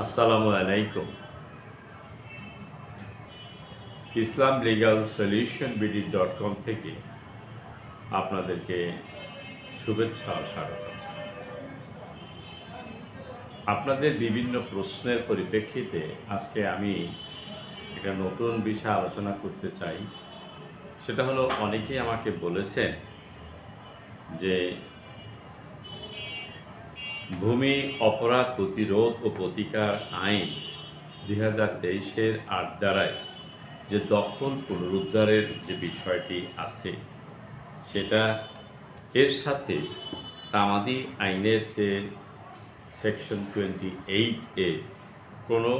আসসালামু আলাইকুম। Islam legal solution BD dot com থেকে আপনাদেরকে শুভেচ্ছা ও স্বাগত। আপনাদের বিভিন্ন প্রশ্নের পরিপ্রেক্ষিতে আজকে আমি একটা নতুন বিষয় আলোচনা করতে চাই। সেটা হলো, অনেকেই আমাকে বলেছেন যে ভূমি অপরাধ প্রতিরোধ ও প্রতিকার আইন দুই হাজার তেইশের আট দ্বারায় যে দখল পুনরুদ্ধারের যে বিষয়টি আছে, সেটা এর সাথে তামাদি আইনের যে সেকশন টোয়েন্টি এইট এ কোনো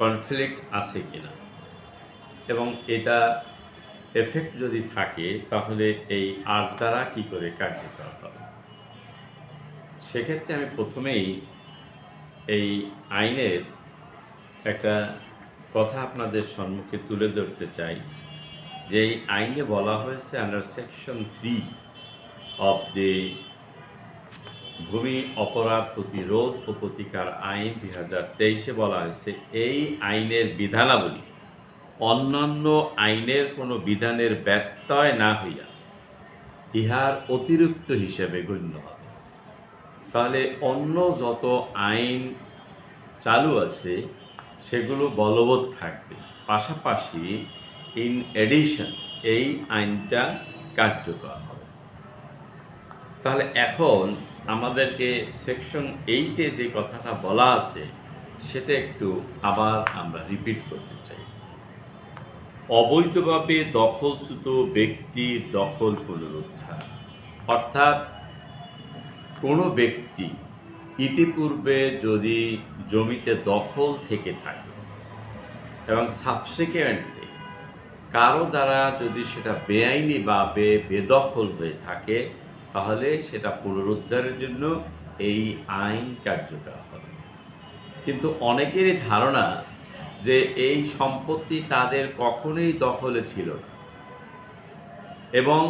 কনফ্লিক্ট আছে কিনা এবং এটা এফেক্ট যদি থাকে, তাহলে এই আট দ্বারা কী করে কার্যকর হবে? সেক্ষেত্রে আমি প্রথমেই এই আইনের একটা কথা আপনাদের সম্মুখে তুলে ধরতে চাই, যে এই আইনে বলা হয়েছে under section three of the ভূমি অপরাধ প্রতিরোধ ও প্রতিকার আইন দুই হাজার তেইশে বলা হয়েছে, এই আইনের বিধানাবলী অন্যান্য আইনের কোনো বিধানের ব্যত্যয় না হইয়া ইহার অতিরিক্ত হিসেবে গণ্য হবে। তাহলে অন্য যত আইন চালু আছে, সেগুলো বলবৎ থাকবে। পাশাপাশি ইন এডিশন এই আইনটা কার্যকর হবে। তাহলে এখন আমাদেরকে সেকশন এইটে যে কথাটা বলা আছে, সেটা একটু আবার আমরা রিপিট করতে চাই। অবৈধভাবে দখলচ্যুত ব্যক্তির দখল পুনরুদ্ধার, অর্থাৎ কোনো ব্যক্তি ইতিপূর্বে যদি জমিতে দখল থেকে থাকে এবং সাবসিকুয়েন্টলি কারও দ্বারা যদি সেটা বেআইনি বা বে, বেদখল হয়ে থাকে, তাহলে সেটা পুনরুদ্ধারের জন্য এই আইন কার্যকর হবে। কিন্তু অনেকেরই ধারণা যে এই সম্পত্তি তাদের কখনোই দখলে ছিল না। এবং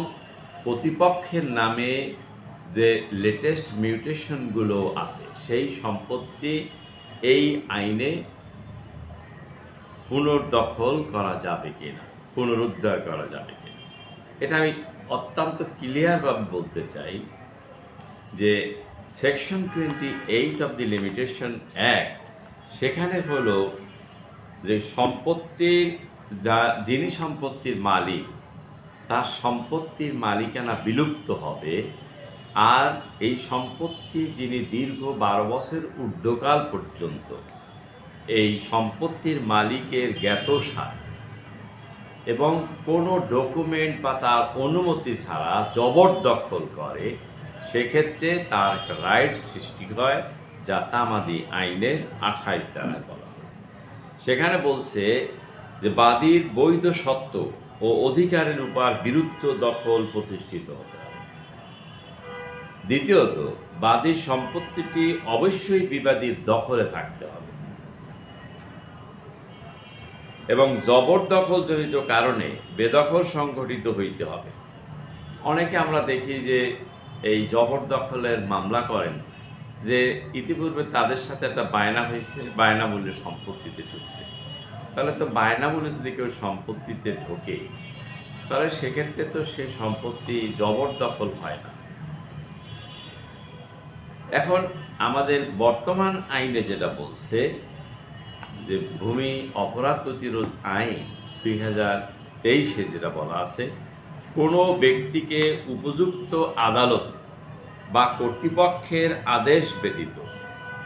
প্রতিপক্ষের নামে যে লেটেস্ট মিউটেশনগুলো আছে, সেই সম্পত্তি এই আইনে পুনর্দখল করা যাবে কিনা, পুনরুদ্ধার করা যাবে কিনা। এটা আমি অত্যন্ত ক্লিয়ারভাবে বলতে চাই যে section twenty eight of the limitation act সেখানে হলো যে সম্পত্তির যা, যিনি সম্পত্তির মালিক, তার সম্পত্তির মালিকানা বিলুপ্ত হবে আর এই সম্পত্তি যিনি দীর্ঘ বারো বছর ঊর্ধ্বকাল পর্যন্ত, এই সম্পত্তির মালিকের জ্ঞাতসার এবং কোনো ডকুমেন্ট বা তার অনুমতি ছাড়া জবরদখল করে, সেক্ষেত্রে তার রাইট সৃষ্টি হয়, যা তামাদি আইনের আঠাইশ দ্বারা বলা সেখানে বলছে যে বাদীর বৈধ সত্ত্ব ও অধিকারের উপর বিরুদ্ধ দখল প্রতিষ্ঠিত হতে হবে। দ্বিতীয়ত, বাদীর সম্পত্তিটি অবশ্যই বিবাদীর দখলে থাকতে হবে। এবং জবরদখলজনিত কারণে বেদখল সংঘটিত হইতে হবে। অনেকে আমরা দেখি যে এই জবরদখলের মামলা করেন যে ইতিপূর্বে তাদের সাথে একটা বায়না হয়েছে বায়না সম্পত্তিতে ঢুকছে। তাহলে তো বায়না যদি কেউ সম্পত্তিতে ঢোকে, তাহলে সেক্ষেত্রে তো সে সম্পত্তি জবরদখল হয় না। এখন আমাদের বর্তমান আইনে যেটা বলছে যে ভূমি অপরাধ প্রতিরোধ আইন দুই হাজার তেইশে যেটা বলা আছে, কোনো ব্যক্তিকে উপযুক্ত আদালত বা কর্তৃপক্ষের আদেশ ব্যতীত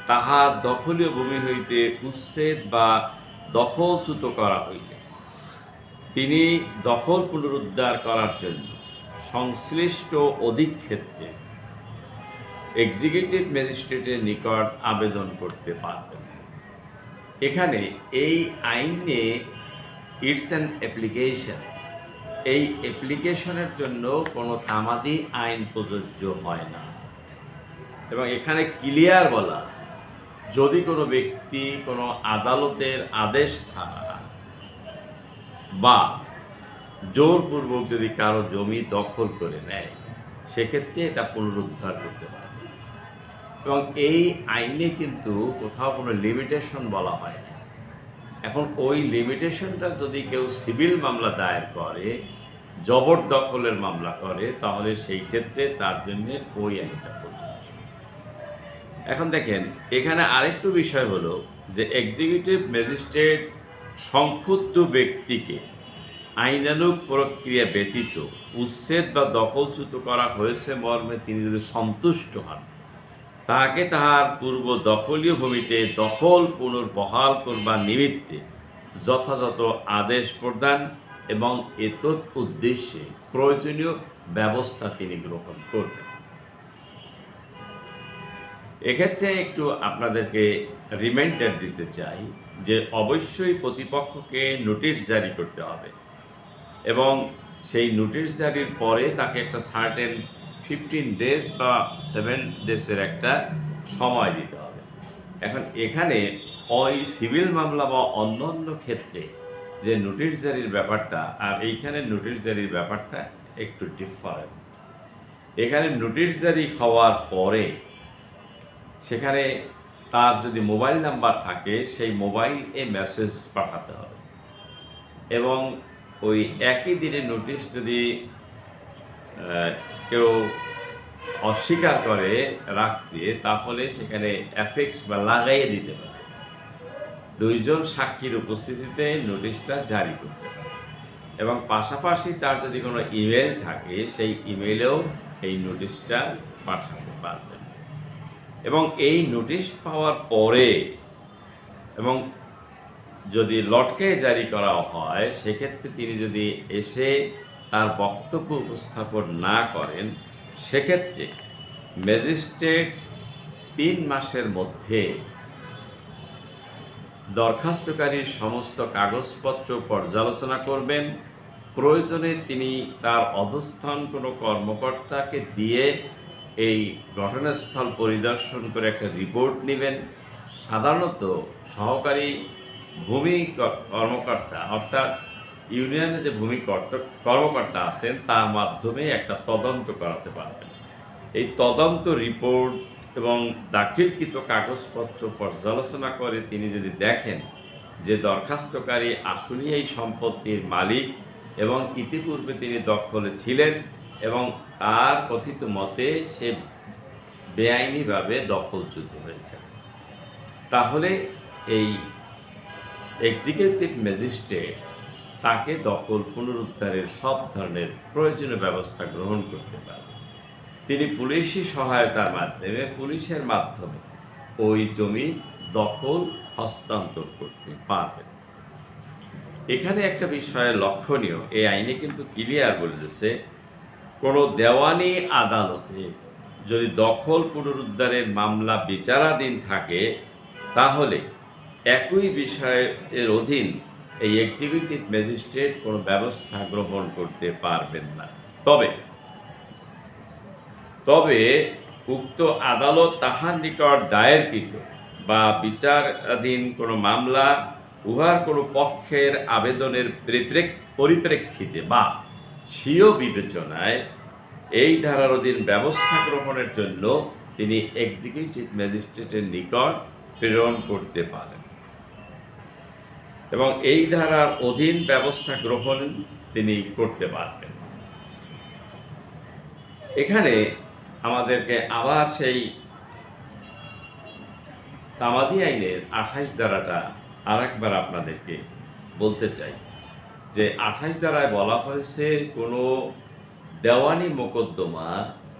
তাহার দখলীয় ভূমি হইতে উচ্ছেদ বা দখলচ্যুত করা হইলে তিনি দখল পুনরুদ্ধার করার জন্য সংশ্লিষ্ট অধিক ক্ষেত্রে এক্সিকিউটিভ ম্যাজিস্ট্রেটের নিকট আবেদন করতে পারবেন। এখানে এই আইনে ইটস অ্যান অ্যাপ্লিকেশন এই অ্যাপ্লিকেশনের জন্য কোনো তামাদি আইন প্রযোজ্য হয় না। এবং এখানে ক্লিয়ার বলা আছে, যদি কোনো ব্যক্তি কোনো আদালতের আদেশ ছাড়া বা জোরপূর্বক যদি কারও জমি দখল করে নেয়, সেক্ষেত্রে এটা পুনরুদ্ধার করতে পারবে এবং এই আইনে কিন্তু কোথাও কোনো লিমিটেশন বলা হয় না। এখন ওই লিমিটেশনটা যদি কেউ সিভিল মামলা দায়ের করে জবরদখলের মামলা করে, তাহলে সেই ক্ষেত্রে তার জন্য ওই আইনটা প্রযোজ্য। এখন দেখেন, এখানে আরেকটু বিষয় হলো যে এক্সিকিউটিভ ম্যাজিস্ট্রেট সংক্ষুব্ধ ব্যক্তিকে আইনানুগ প্রক্রিয়া ব্যতীত উচ্ছেদ বা দখলচ্যুত করা হয়েছে মর্মে তিনি যদি সন্তুষ্ট হন তাহাকে তাহার পূর্ব দখলীয় ভূমিতে দখল পুনর্বহাল করবার নিমিত্তে যথাযথ আদেশ প্রদান এবং এতৎ উদ্দেশ্যে প্রয়োজনীয় ব্যবস্থা তিনি গ্রহণ করবেন। এক্ষেত্রে একটু আপনাদেরকে রিমাইন্ডার দিতে চাই যে অবশ্যই প্রতিপক্ষকে নোটিশ জারি করতে হবে এবং সেই নোটিশ জারির পরে তাকে একটা সার্টেন ফিফটিন ডেজ বা সেভেন ডেজের একটা সময় দিতে হবে। এখন এখানে ওই সিভিল মামলা বা অন্য অন্য ক্ষেত্রে যে নোটিশ জারির ব্যাপারটা আর এইখানে নোটিশ জারির ব্যাপারটা একটু ডিফারেন্ট এখানে নোটিশ জারি হওয়ার পরে সেখানে তার যদি মোবাইল নাম্বার থাকে, সেই মোবাইলে মেসেজ পাঠাতে হবে। এবং ওই একই দিনে নোটিশ যদি কেউ অস্বীকার করে রাখতে তাহলে সেখানে অ্যাফেক্স বা লাগাইয়ে দিতে পারে। দুইজন সাক্ষীর উপস্থিতিতে নোটিশটা জারি করতে পারে। এবং পাশাপাশি তার যদি কোনো ইমেল থাকে, সেই ইমেলেও এই নোটিশটা পাঠাতে পারবেন। এবং এই নোটিশ পাওয়ার পরে এবং যদি লটকে জারি করা হয়, সেক্ষেত্রে তিনি যদি এসে তার বক্তব্য উপস্থাপন না করেন, সেক্ষেত্রে ম্যাজিস্ট্রেট তিন মাসের মধ্যে দরখাস্তকারীর সমস্ত কাগজপত্র পর্যালোচনা করবেন। প্রয়োজনে তিনি তার অধস্থান কোনো কর্মকর্তাকে দিয়ে এই ঘটনাস্থল পরিদর্শন করে একটা রিপোর্ট নেবেন। সাধারণত সহকারী ভূমি কর্মকর্তা অর্থাৎ ইউনিয়নে যে ভূমি কর্মকর্তা আছেন, তার মাধ্যমে একটা তদন্ত করাতে পারবেন। এই তদন্ত রিপোর্ট এবং দাখিলকৃত কাগজপত্র পর্যালোচনা করে তিনি যদি দেখেন যে দরখাস্তকারী আসলেই এই সম্পত্তির মালিক এবং ইতিপূর্বে তিনি দখলে ছিলেন এবং তার কথিত মতে সে বেআইনিভাবে দখলচ্যুত হয়েছে। তাহলে এই এক্সিকিউটিভ ম্যাজিস্ট্রেট তাকে দখল পুনরুদ্ধারের সব ধরনের প্রয়োজনীয় ব্যবস্থা গ্রহণ করতে পারে। তিনি পুলিশি সহায়তার মাধ্যমে, পুলিশের মাধ্যমে ওই জমি দখল, হস্তান্তর করতে পারবেন। এখানে একটা বিষয় লক্ষণীয় এই আইনে কিন্তু ক্লিয়ার বলেছে, কোনো দেওয়ানি আদালতে যদি দখল পুনরুদ্ধারের মামলা বিচারাধীন থাকে, তাহলে একই বিষয়ের অধীন এই এক্সিকিউটিভ ম্যাজিস্ট্রেট কোনো ব্যবস্থা গ্রহণ করতে পারবেন না। তবে তবে উক্ত আদালত তাহার নিকট দায়েরকৃত বা বিচারাধীন কোনো মামলা উহার কোনো পক্ষের আবেদনের পরিপ্রেক্ষিতে বা স্বীয় বিবেচনায় এই ধারার অধীন ব্যবস্থা গ্রহণের জন্য তিনি এক্সিকিউটিভ ম্যাজিস্ট্রেটের নিকট প্রেরণ করতে পারেন। এবং এই ধারার অধীন ব্যবস্থা গ্রহণ তিনি করতে পারবেন। এখানে আমাদেরকে আবার সেই তামাদি আইনের আঠাশ ধারাটা আরেকবার আপনাদেরকে বলতে চাই যে আঠাশ ধারায় বলা হয়েছে কোনো দেওয়ানি মোকদ্দমা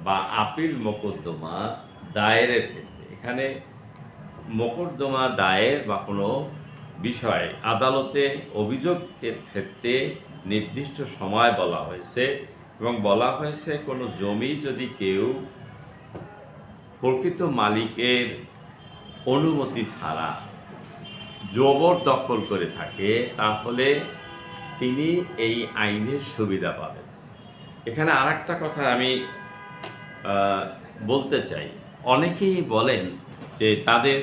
বা আপিল মোকদ্দমা দায়েরের ক্ষেত্রে। এখানে মোকদ্দমা দায়ের বা কোনো বিষয় আদালতে অভিযোগের ক্ষেত্রে নির্দিষ্ট সময় বলা হয়েছে এবং বলা হয়েছে কোনো জমি যদি কেউ প্রকৃত মালিকের অনুমতি ছাড়া জবর দখল করে থাকে, তাহলে তিনি এই আইনের সুবিধা পাবেন। এখানে আর কথা আমি বলতে চাই। অনেকেই বলেন যে তাদের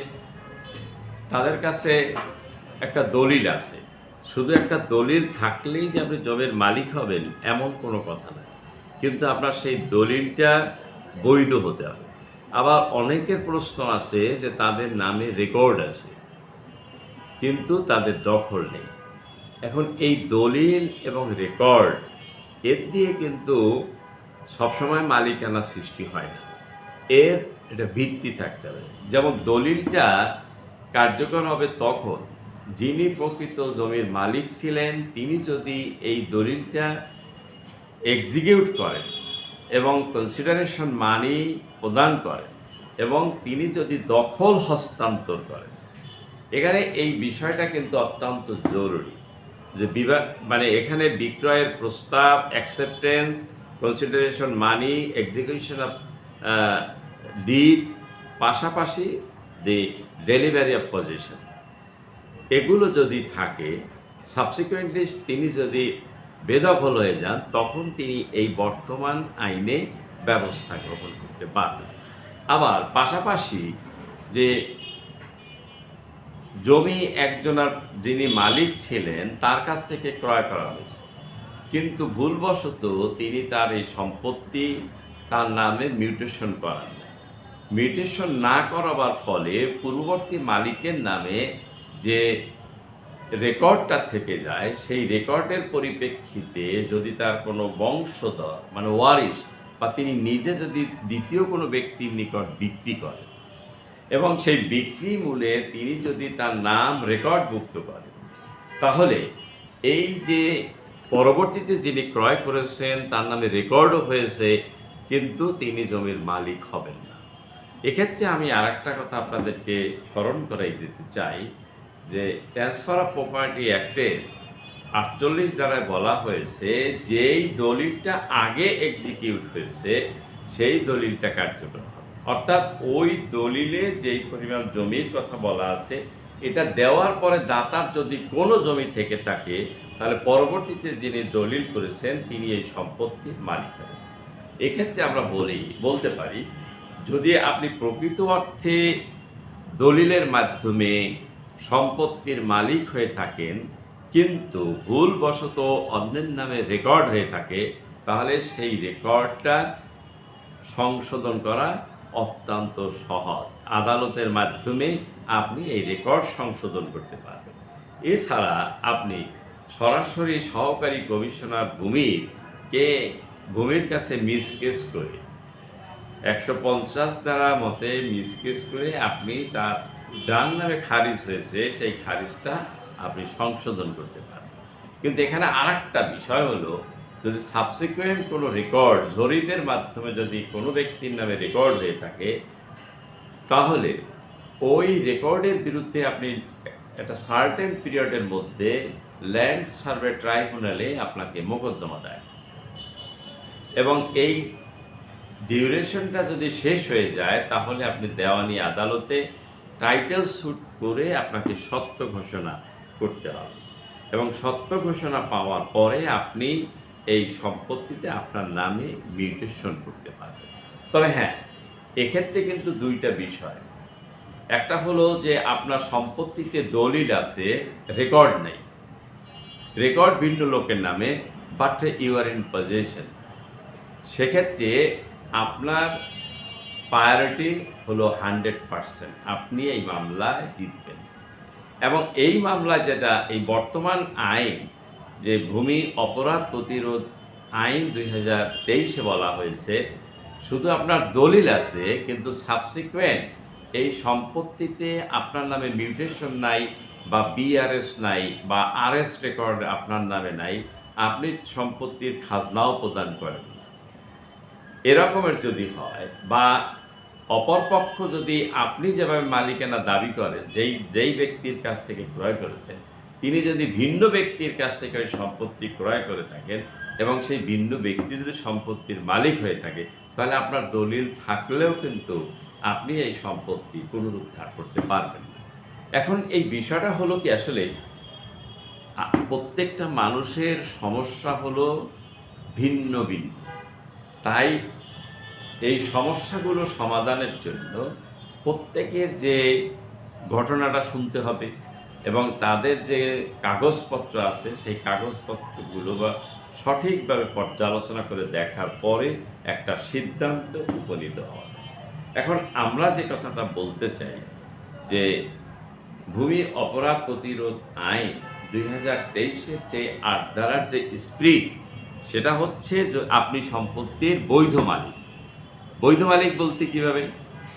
তাদের কাছে একটা দলিল আছে। শুধু একটা দলিল থাকলেই যে আপনি জমির মালিক হবেন এমন কোনো কথা না। কিন্তু আপনার সেই দলিলটা বৈধ হতে হবে। আবার অনেকের প্রশ্ন আছে যে তাদের নামে রেকর্ড আছে, কিন্তু তাদের দখল নেই। এখন এই দলিল এবং রেকর্ড এর দিয়ে কিন্তু সবসময় মালিকানা সৃষ্টি হয় না। এর একটা ভিত্তি থাকতে হবে। যেমন দলিলটা কার্যকর হবে তখন যিনি প্রকৃত জমির মালিক ছিলেন, তিনি যদি এই দলিলটা এক্সিকিউট করেন এবং কনসিডারেশন মানি প্রদান করেন এবং তিনি যদি দখল হস্তান্তর করেন, এখানে এই বিষয়টা কিন্তু অত্যন্ত জরুরি যে বিভাগ মানে এখানে বিক্রয়ের প্রস্তাব acceptance consideration money execution of deed পাশাপাশি দি ডেলিভারি অফ পজিশন এগুলো যদি থাকে সাবসিকুয়েন্টলি তিনি যদি বেদখল হয়ে যান, তখন তিনি এই বর্তমান আইনে ব্যবস্থা গ্রহণ করতে পারবেন। আবার পাশাপাশি যে জমি একজনার যিনি মালিক ছিলেন, তার কাছ থেকে ক্রয় করা হয়েছে। কিন্তু ভুলবশত তিনি তার এই সম্পত্তি তার নামে মিউটেশন করান মিউটেশন না করাবার ফলে পূর্ববর্তী মালিকের নামে যে রেকর্ডটা থেকে যায়, সেই রেকর্ডের পরিপ্রেক্ষিতে যদি তার কোনো বংশধর মানে ওয়ারিশ, বা তিনি নিজে যদি দ্বিতীয় কোনো ব্যক্তির নিকট বিক্রি করেন, এবং সেই বিক্রি মূলে তিনি যদি তার নাম রেকর্ডভুক্ত করেন, তাহলে এই যে পরবর্তীতে যিনি ক্রয় করেছেন, তার নামে রেকর্ডও হয়েছে, কিন্তু তিনি জমির মালিক হবেন না। এক্ষেত্রে আমি আর একটা কথা আপনাদেরকে স্মরণ করাই দিতে চাই। যে ট্রান্সফার অফ প্রপার্টি অ্যাক্টে আটচল্লিশ দ্বারায় বলা হয়েছে, যেই দলিলটা আগে এক্সিকিউট হয়েছে, সেই দলিলটা কার্যকর হবে। অর্থাৎ ওই দলিলে যেই পরিমাণ জমির কথা বলা আছে, এটা দেওয়ার পরে দাতার যদি কোনো জমি থেকে থাকে, তাহলে পরবর্তীতে যিনি দলিল করেছেন, তিনি এই সম্পত্তির মালিক হবেন। এক্ষেত্রে আমরা বলি, বলতে পারি, যদি আপনি প্রকৃত অর্থে দলিলের মাধ্যমে সম্পত্তির মালিক হয়ে থাকেন, কিন্তু ভুলবশত অন্যের নামে রেকর্ড হয়ে থাকে, তাহলে সেই রেকর্ডটা সংশোধন করা অত্যন্ত সহজ। আদালতের মাধ্যমে আপনি এই রেকর্ড সংশোধন করতে পারবেন। এছাড়া আপনি সরাসরি সহকারী কমিশনার ভূমির কে ভূমির কাছে মিসকেস করে, একশো পঞ্চাশ দ্বারা মতে মিসকেস করে আপনি তার যার নামে খারিজ হয়েছে, সেই খারিজটা আপনি সংশোধন করতে পারেন কিন্তু এখানে আর বিষয় হলো, যদি সাবসিকুয়েন্ট কোনো রেকর্ড জরিপের মাধ্যমে যদি কোনো ব্যক্তির নামে রেকর্ড হয়ে থাকে, তাহলে ওই রেকর্ডের বিরুদ্ধে আপনি একটা সার্টেন পিরিয়ডের মধ্যে ল্যান্ড সার্ভে ট্রাইব্যুনালে আপনাকে মোকদ্দমা দেয় এবং এই ডিউরেশনটা যদি শেষ হয়ে যায়, তাহলে আপনি দেওয়ানি আদালতে টাইটেল স্যুট করে আপনাকে সত্য ঘোষণা করতে হবে। এবং সত্য ঘোষণা পাওয়ার পরে আপনি এই সম্পত্তিতে আপনার নামে মিউটেশন করতে পারবেন। তবে হ্যাঁ এক্ষেত্রে কিন্তু দুইটা বিষয়। একটা হলো যে আপনার সম্পত্তিতে দলিল আছে রেকর্ড নেই। রেকর্ড ভিন্ন লোকের নামে but you are in possession সেক্ষেত্রে আপনার প্রায়োরিটি হলো হান্ড্রেড পারসেন্ট আপনি এই মামলায় জিতবেন। এবং এই মামলা যেটা, এই বর্তমান আইন, যে ভূমি অপরাধ প্রতিরোধ আইন দুই হাজার তেইশে বলা হয়েছে, শুধু আপনার দলিল আছে, কিন্তু সাবসিকুয়েন্ট এই সম্পত্তিতে আপনার নামে মিউটেশন নাই, বা বিআরএস নাই, বা আরএস রেকর্ড আপনার নামে নাই, আপনি সম্পত্তির খাজনাও প্রদান করেন এরকমের যদি হয়, বা অপরপক্ষ যদি আপনি যেভাবে মালিকানা দাবি করেন, যেই যেই ব্যক্তির কাছ থেকে ক্রয় করেছেন, তিনি যদি ভিন্ন ব্যক্তির কাছ থেকে ওই সম্পত্তি ক্রয় করে থাকেন এবং সেই ভিন্ন ব্যক্তি যদি সম্পত্তির মালিক হয়ে থাকে, তাহলে আপনার দলিল থাকলেও কিন্তু আপনি এই সম্পত্তি পুনরুদ্ধার করতে পারবেন না। এখন এই বিষয়টা হলো কি আসলে প্রত্যেকটা মানুষের সমস্যা হলো ভিন্ন ভিন্ন। তাই এই সমস্যাগুলো সমাধানের জন্য প্রত্যেকের যে ঘটনাটা শুনতে হবে এবং তাদের যে কাগজপত্র আছে, সেই কাগজপত্রগুলো বা সঠিকভাবে পর্যালোচনা করে দেখার পরে একটা সিদ্ধান্ত উপনীত হওয়া এখন আমরা যে কথাটা বলতে চাই যে ভূমি অপরাধ প্রতিরোধ আইন দুই হাজার তেইশের যে আট ধারার যে স্প্রিট সেটা হচ্ছে আপনি সম্পত্তির বৈধ মালিক। বৈধ মালিক বলতে কীভাবে?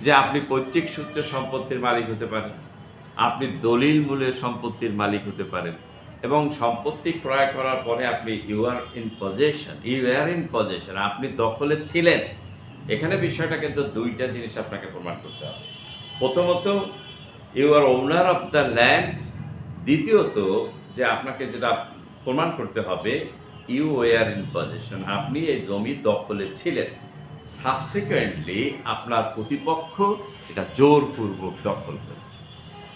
যে আপনি পৈতৃক সূত্রে সম্পত্তির মালিক হতে পারেন, আপনি দলিল মূলে সম্পত্তির মালিক হতে পারেন এবং সম্পত্তি ক্রয় করার পরে আপনি you are in possession you are in possession আপনি দখলে ছিলেন। এখানে বিষয়টা কিন্তু দুইটা জিনিস আপনাকে প্রমাণ করতে হবে। প্রথমত you are owner of the land দ্বিতীয়ত, যে আপনাকে যেটা প্রমাণ করতে হবে ইউ ওয়ার ইন পজেশন আপনি এই জমি দখলে ছিলেন। সাবসিকুয়েন্টলি আপনার প্রতিপক্ষ এটা জোরপূর্বক দখল করেছে।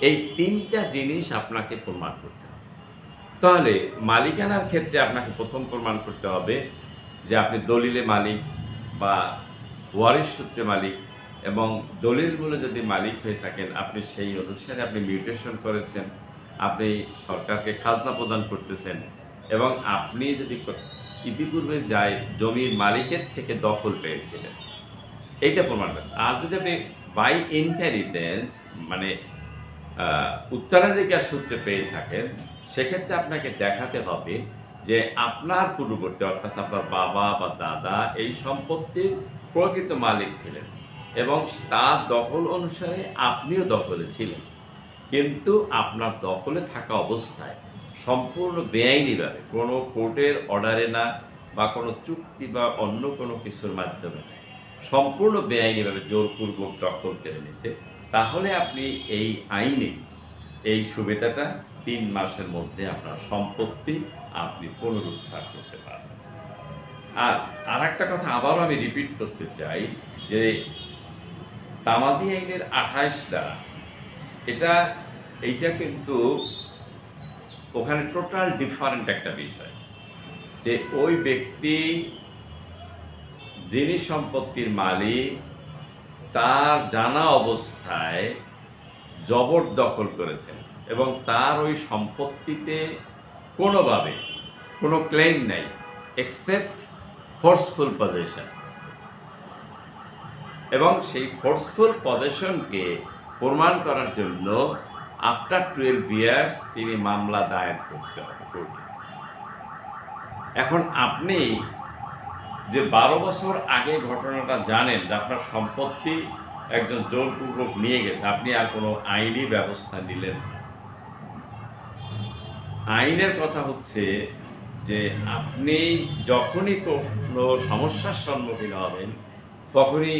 এই তিনটা জিনিস আপনাকে প্রমাণ করতে হবে। তাহলে মালিকানার ক্ষেত্রে আপনাকে প্রথম প্রমাণ করতে হবে যে আপনি দলিলে মালিক বা ওয়ারিশ সূত্রে মালিক এবং দলিলগুলো যদি মালিক হয়ে থাকেন, আপনি সেই অনুসারে আপনি মিউটেশন করেছেন, আপনি সরকারকে খাজনা প্রদান করতেছেন এবং আপনি যদি ইতিপূর্বে যাই জমির মালিকের থেকে দখল পেয়েছিলেন। এইটা প্রমাণ করেন। আর যদি আপনি বাই ইনহেরিটেন্স মানে উত্তরাধিকার সূত্রে পেয়ে থাকেন, সেক্ষেত্রে আপনাকে দেখাতে হবে যে আপনার পূর্ববর্তী, অর্থাৎ আপনার বাবা বা দাদা এই সম্পত্তির প্রকৃত মালিক ছিলেন এবং তার দখল অনুসারে আপনিও দখলে ছিলেন। কিন্তু আপনার দখলে থাকা অবস্থায় সম্পূর্ণ বেআইনিভাবে কোনো কোর্টের অর্ডারে না বা কোনো চুক্তি বা অন্য কোনো কিছুর মাধ্যমে না। সম্পূর্ণ বেআইনিভাবে জোরপূর্বক দখল কেড়ে নিছে তাহলে আপনি এই আইনে এই সুবিধাটা তিন মাসের মধ্যে আপনার সম্পত্তি আপনি পুনরুদ্ধার করতে পারবেন। আর আর একটা কথা আবারও আমি রিপিট করতে চাই যে তামাদি আইনের আঠাইশটা, এটা, এইটা কিন্তু ওখানে টোটাল ডিফারেন্ট একটা বিষয়, যে ওই ব্যক্তি যিনি সম্পত্তির মালিক, তার জানা অবস্থায় জবরদখল করেছেন এবং তার ওই সম্পত্তিতে কোনোভাবে কোনো ক্লেম নেই এক্সেপ্ট ফোর্সফুল পজিশন এবং সেই ফোর্সফুল পজিশনকে প্রমাণ করার জন্য আফটার টুয়েলভ ইয়ার্স তিনি মামলা দায়ের করতে হবে এখন আপনি যে বারো বছর আগে ঘটনাটা জানেন যে আপনার সম্পত্তি একজন জোরপূর্বক নিয়ে গেছে, আপনি আর কোনো আইনি ব্যবস্থা নিলেন আইনের কথা হচ্ছে যে আপনি যখনই কোনো সমস্যার সম্মুখীন হবেন, তখনই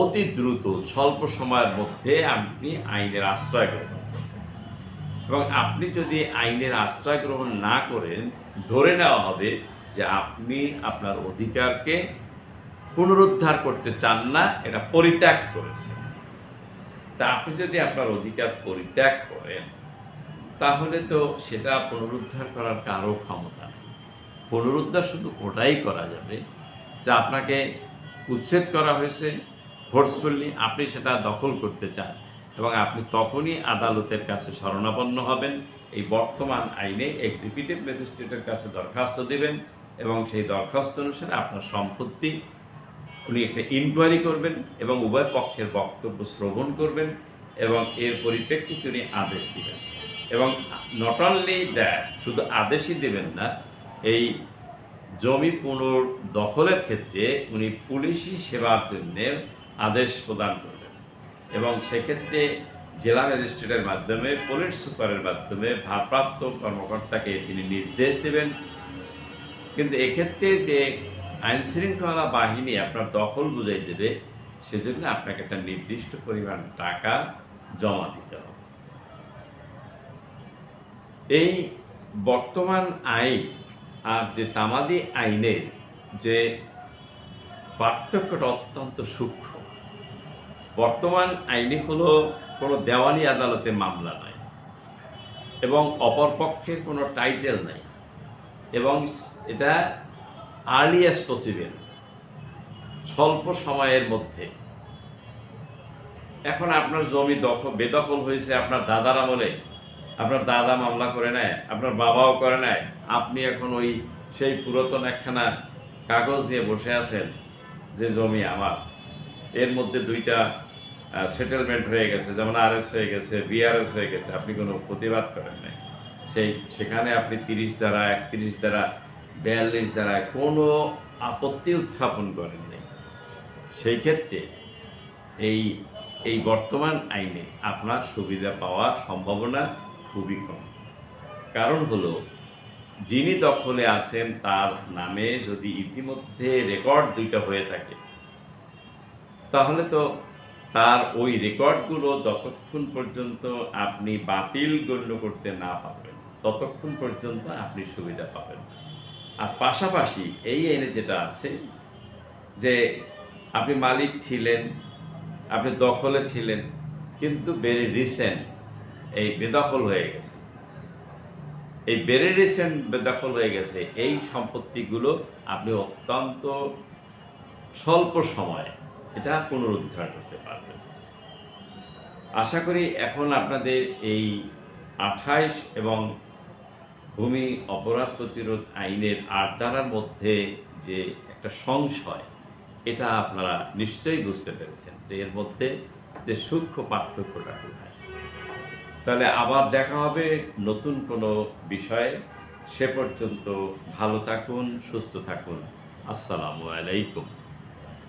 অতি দ্রুত, স্বল্প সময়ের মধ্যে আপনি আইনের আশ্রয় গ্রহণ এবং আপনি যদি আইনের আশ্রয় গ্রহণ না করেন, ধরে নেওয়া হবে যে আপনি আপনার অধিকারকে পুনরুদ্ধার করতে চান না, এটা পরিত্যাগ করেছেন। তা আপনি যদি আপনার অধিকার পরিত্যাগ করেন, তাহলে তো সেটা পুনরুদ্ধার করার কারও ক্ষমতা নেই। পুনরুদ্ধার শুধু ওটাই করা যাবে যে আপনাকে উচ্ছেদ করা হয়েছে ফোর্সফুলি আপনি সেটা দখল করতে চান এবং আপনি তখনই আদালতের কাছে শরণাপন্ন হবেন, এই বর্তমান আইনে এক্সিকিউটিভ ম্যাজিস্ট্রেটের কাছে দরখাস্ত দেবেন এবং সেই দরখাস্ত অনুসারে আপনার সম্পত্তি, উনি একটা ইনকোয়ারি করবেন এবং উভয় পক্ষের বক্তব্য শ্রবণ করবেন এবং এর পরিপ্রেক্ষিতে উনি আদেশ দিবেন। এবং নট অনলি দ্যাট শুধু আদেশই দেবেন না, এই জমি পুনর্দখলের ক্ষেত্রে উনি পুলিশি সেবার জন্য আদেশ প্রদান করবেন। এবং সেক্ষেত্রে জেলা ম্যাজিস্ট্রেটের মাধ্যমে, পুলিশ সুপারের মাধ্যমে ভারপ্রাপ্ত কর্মকর্তাকে তিনি নির্দেশ দেবেন। কিন্তু এক্ষেত্রে যে আইন শৃঙ্খলা বাহিনী আপনার দখল বুঝাই দেবে, সেজন্য আপনাকে একটা নির্দিষ্ট পরিমাণ টাকা জমা দিতে হবে। এই বর্তমান আইন আর যে তামাদি আইনের যে পার্থক্যটা অত্যন্ত সূক্ষ্ম বর্তমান আইনে হলো কোনো দেওয়ানি আদালতে মামলা নয় এবং অপরপক্ষের কোনো টাইটেল নাই এবং এটা আর্লিয়েস্ট পসিবল স্বল্প সময়ের মধ্যে। এখন আপনার জমি দখল, বেদখল হয়েছে আপনার দাদার আমলে, আপনার দাদা মামলা করে নেয়, আপনার বাবাও করে নেয়, আপনি এখন ওই সেই পুরাতন একখানা কাগজ নিয়ে বসে আছেন যে জমি আমার। এর মধ্যে দুইটা সেটেলমেন্ট হয়ে গেছে, যেমন আরএস হয়ে গেছে বিআরএস হয়ে গেছে, আপনি কোনো প্রতিবাদ করেন নাই। সেই, সেখানে আপনি তিরিশ দ্বারা একত্রিশ দ্বারা বিয়াল্লিশ দ্বারা কোনো আপত্তি উত্থাপন করেন নাই। সেই ক্ষেত্রে এই এই বর্তমান আইনে আপনার সুবিধা পাওয়ার সম্ভাবনা খুবই কম। কারণ হলো, যিনি দখলে আছেন তার নামে যদি ইতিমধ্যে রেকর্ড দুইটা হয়ে থাকে, তাহলে তো তার ওই রেকর্ডগুলো যতক্ষণ পর্যন্ত আপনি বাতিল গণ্য করতে না পারবেন, ততক্ষণ পর্যন্ত আপনি সুবিধা পাবেন আর পাশাপাশি এই আইনে যেটা আছে, যে আপনি মালিক ছিলেন, আপনি দখলে ছিলেন, কিন্তু ভেরি রিসেন্ট এই বেদখল হয়ে গেছে। এই ভেরি রিসেন্ট বেদখল হয়ে গেছে, এই সম্পত্তিগুলো আপনি অত্যন্ত স্বল্প সময়ে এটা পুনরুদ্ধার করতে পারবেন। আশা করি এখন আপনাদের এই আঠাইশ এবং ভূমি অপরাধ প্রতিরোধ আইনের আট মধ্যে যে একটা সংশয়, এটা আপনারা নিশ্চয়ই বুঝতে পেরেছেন যে এর মধ্যে যে সূক্ষ্ম পার্থক্যটা কোথায়। তাহলে আবার দেখা হবে নতুন কোনো বিষয়ে। সে পর্যন্ত ভালো থাকুন, সুস্থ থাকুন। আসসালামু আলাইকুম।